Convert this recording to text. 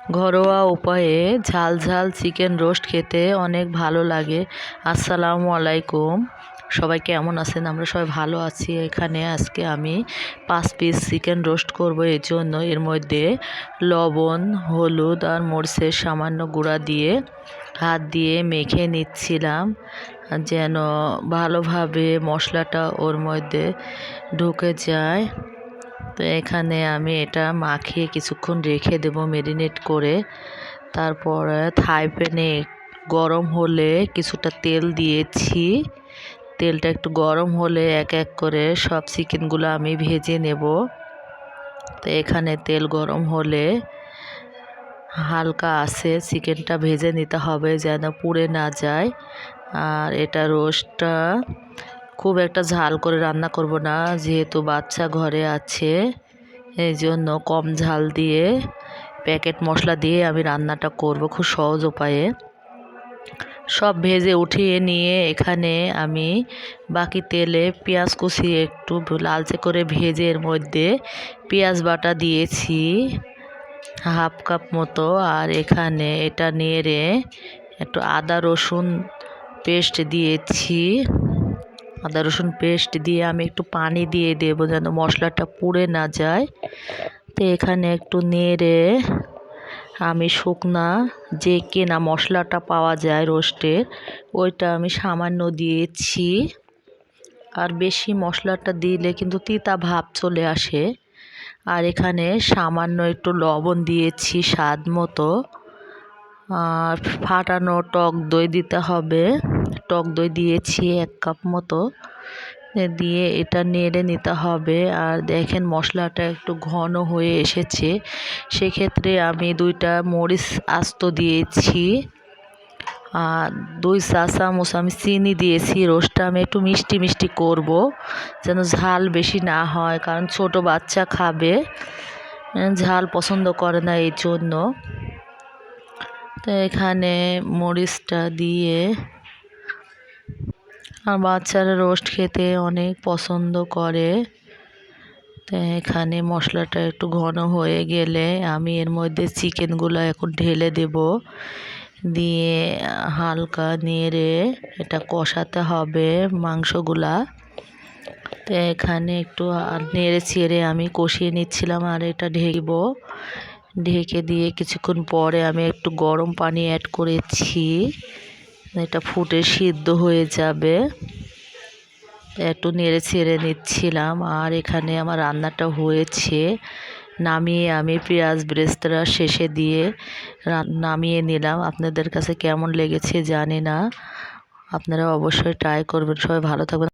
ঘরোয়া উপায়ে ঝাল ঝাল চিকেন রোস্ট খেতে অনেক ভালো লাগে। আসসালামু আলাইকুম। সবাই কেমন আছেন? আমরা সবাই ভালো আছি। এখানে আজকে আমি পাঁচ পিস চিকেন রোস্ট করব। এর জন্য এর মধ্যে লবণ, হলুদ আর মরিচের সামান্য গুঁড়া দিয়ে হাত দিয়ে মেখে নিচ্ছিলাম। যেন ভালোভাবে মশলাটা ওর মধ্যে ঢুকে যায়। তো এখানে আমি এটা মাখিয়ে কিছুক্ষণ রেখে দেব মেরিনেট করে। তারপরে থাই প্যানে গরম হলে কিছুটা তেল দিয়েছি। তেলটা একটু গরম হলে এক এক করে সব চিকেনগুলো আমি ভেজে নেব। তো এখানে তেল গরম হলে হালকা আছে, চিকেনটা ভেজে নিতে হবে যেন পুড়ে না যায়। আর এটা রোস্টটা খুব একটা ঝাল করে রান্না করব না, যেহেতু বাচ্চা ঘরে আছে, এই জন্য কম ঝাল দিয়ে প্যাকেট মশলা দিয়ে আমি রান্নাটা করব খুব সহজ উপায়ে। সব ভেজে উঠিয়ে নিয়ে এখানে আমি বাকি তেলে পেঁয়াজ কুচি একটু লালচে করে ভেজে এর মধ্যে পেঁয়াজ বাটা দিয়েছি, হাফ কাপ মতো, আর এখানে এটা নেড়ে একটু আদা রসুন পেস্ট দিয়েছি। আদা রসুন পেস্ট দিয়ে আমি একটু পানি দিয়ে দেবো যেন মশলাটা পুড়ে না যায়। তো এখানে একটু নেড়ে আমি শুকনা যে কেনা মশলাটা পাওয়া যায় রোস্টের, ওইটা আমি সামান্য দিয়েছি। আর বেশি মশলাটা দিলে কিন্তু তিতা ভাব চলে আসে। আর এখানে সামান্য একটু লবণ দিয়েছি স্বাদ মতো। আর ফাটানো টক দই দিতে হবে। টক দই দিয়েছি এক কাপ মতো। দিয়ে এটা নেড়ে নিতে হবে। আর দেখেন মশলাটা একটু ঘন হয়ে এসেছে। সেক্ষেত্রে আমি দুইটা মরিচ আস্ত দিয়েছি। আর দুই চা চামচ আমি চিনি দিয়েছি। রোস্টটা আমি একটু মিষ্টি মিষ্টি করব যেন ঝাল বেশি না হয়, কারণ ছোট বাচ্চা খাবে। ঝাল পছন্দ করে না এই জন্য তো এখানে মরিচটা দিয়ে আর বাচ্চারা রোস্ট খেতে অনেক পছন্দ করে। তো এখানে মশলাটা একটু ঘন হয়ে গেলে আমি এর মধ্যে চিকেনগুলো এখন ঢেলে দেব। দিয়ে হালকা নেড়ে এটা কষাতে হবে মাংসগুলা। তো এখানে একটু নেড়ে ছেড়ে আমি কষিয়ে নিচ্ছিলাম আর এটা ঢেকব। ঢেকে দিয়ে কিছুক্ষণ পরে আমি একটু গরম পানি অ্যাড করেছি। এটা ফুটে সিদ্ধ হয়ে যাবে। একটু নেড়ে ছেড়ে নিচ্ছিলাম। আর এখানে আমার রান্নাটা হয়েছে। নামিয়ে আমি পেঁয়াজ ব্রেস্তরা শেষে দিয়ে নামিয়ে নিলাম। আপনাদের কাছে কেমন লেগেছে জানি না। আপনারা অবশ্যই ট্রাই করবেন। সবাই ভালো থাকবেন।